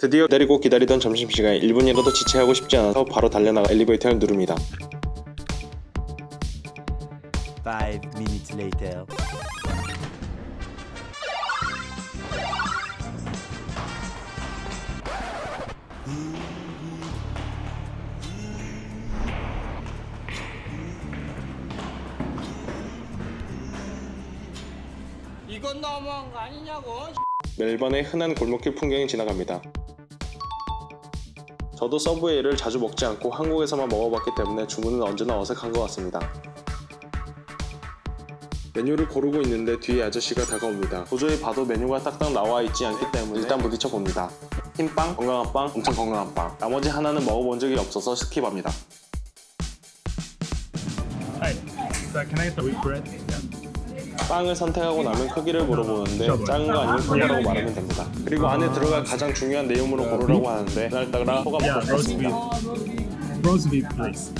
드디어 기다리고 기다리던 점심시간 1분이라도 지체하고 싶지 않아서 바로 달려나가 엘리베이터를 누릅니다. Five minutes later. 이건 너무한 거 아니냐고. 멜번의 흔한 골목길 풍경이 지나갑니다. 저도 서브웨이를 자주 먹지 않고 한국에서만 먹어봤기 때문에 주문은 언제나 어색한 것 같습니다. 메뉴를 고르고 있는데 뒤에 아저씨가 다가옵니다. 도저히 봐도 메뉴가 딱딱 나와 있지 않기 때문에 일단 부딪혀 봅니다. 흰빵, 건강한 빵, 엄청 건강한 빵. 나머지 하나는 먹어본 적이 없어서 스킵합니다. Hi. So can I get the wheat bread? Yeah. 빵을 선택하고 나면 크기를 물어보는데 작은 거 아니면 큰 거라고 말하면 됩니다. 그리고 안에 들어갈 가장 중요한 내용물을 고르라고 하는데 그날 따라 호가 Yeah, roast beef. Roast beef, please.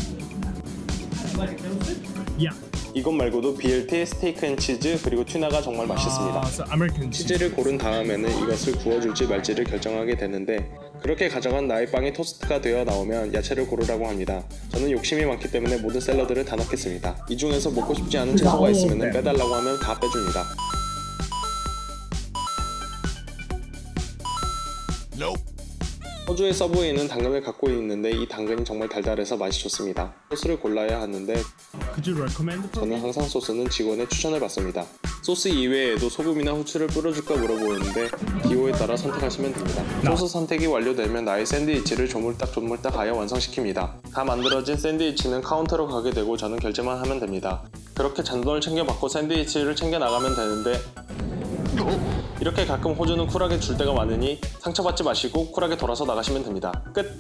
Yeah. 이것 말고도 BLT, 스테이크 앤 치즈 그리고 튜나가 정말 맛있습니다. So American cheese. 치즈를 고른 다음에는 이것을 구워줄지 말지를 결정하게 되는데 그렇게 가져간 나의 빵이 토스트가 되어 나오면 야채를 고르라고 합니다. 저는 욕심이 많기 때문에 모든 샐러드를 다 넣겠습니다. 이 중에서 먹고 싶지 않은 채소가 있으면 빼달라고 하면 다 빼줍니다. 호주의 서브웨이는 당근을 갖고 있는데 이 당근이 정말 달달해서 맛이 좋습니다. 소스를 골라야 하는데 저는? 항상 소스는 직원의 추천을 받습니다. 소스 이외에도 소금이나 후추를 뿌려줄까 물어보는데 기호에 따라 선택하시면 됩니다. 소스 선택이 완료되면 나의 샌드위치를 조물딱 조물딱 하여 완성시킵니다. 다 만들어진 샌드위치는 카운터로 가게 되고 저는 결제만 하면 됩니다. 그렇게 잔돈을 챙겨받고 샌드위치를 챙겨 나가면 되는데 이렇게 가끔 호주는 쿨하게 줄 때가 많으니 상처받지 마시고 쿨하게 돌아서 나가시면 됩니다. 끝!